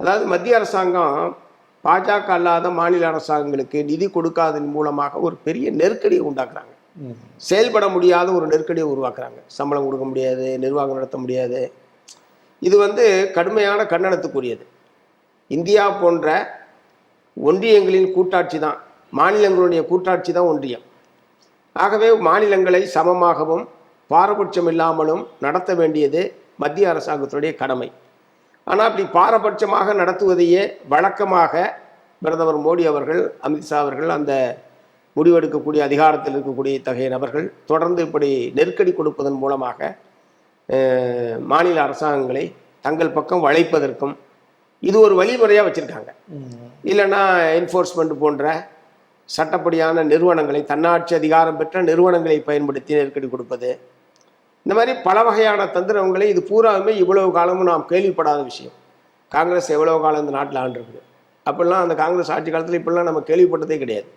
அதாவது மத்திய அரசாங்கம் பாஜக அல்லாத மாநில அரசாங்கங்களுக்கு நிதி கொடுக்காததன் மூலமாக ஒரு பெரிய நெருக்கடியை உண்டாக்குறாங்க. செயல்பட முடியாத ஒரு நெருக்கடியை உருவாக்குறாங்க. சம்பளம் கொடுக்க முடியாது நிர்வாகம் நடத்த முடியாது. இது வந்து கடுமையான கண்டனத்துக்குரியது. இந்தியா போன்ற ஒன்றியங்களின் கூட்டாட்சி தான் மாநிலங்களுடைய கூட்டாட்சி தான் ஒன்றியம். ஆகவே மாநிலங்களை சமமாகவும் பாரபட்சம் இல்லாமலும் நடத்த வேண்டியது மத்திய அரசாங்கத்துடைய கடமை. ஆனால் அப்படி பாரபட்சமாக நடத்துவதையே வழக்கமாக பிரதமர் மோடி அவர்கள் அமித்ஷா அவர்கள் அந்த முடிவெடுக்கக்கூடிய அதிகாரத்தில் இருக்கக்கூடிய இத்தகைய நபர்கள் தொடர்ந்து இப்படி நெருக்கடி கொடுப்பதன் மூலமாக மாநில அரசாங்கங்களை தங்கள் பக்கம் வளைப்பதற்கும் இது ஒரு வழிமுறையாக வச்சுருக்காங்க. இல்லைன்னா என்ஃபோர்ஸ்மெண்ட் போன்ற சட்டப்படியான நிறுவனங்களை தன்னாட்சி அதிகாரம் பெற்ற நிறுவனங்களை பயன்படுத்தி நெருக்கடி கொடுப்பது இந்த மாதிரி பல வகையான தந்திரங்களை இது பூராவுமே இவ்வளவு காலமும் நாம் கேள்விப்படாத விஷயம். காங்கிரஸ் எவ்வளவு காலம் இந்த நாட்டில் ஆண்டிருக்குது? அப்படிலாம் அந்த காங்கிரஸ் ஆட்சி காலத்தில் இப்படிலாம் நம்ம கேள்விப்பட்டதே கிடையாது.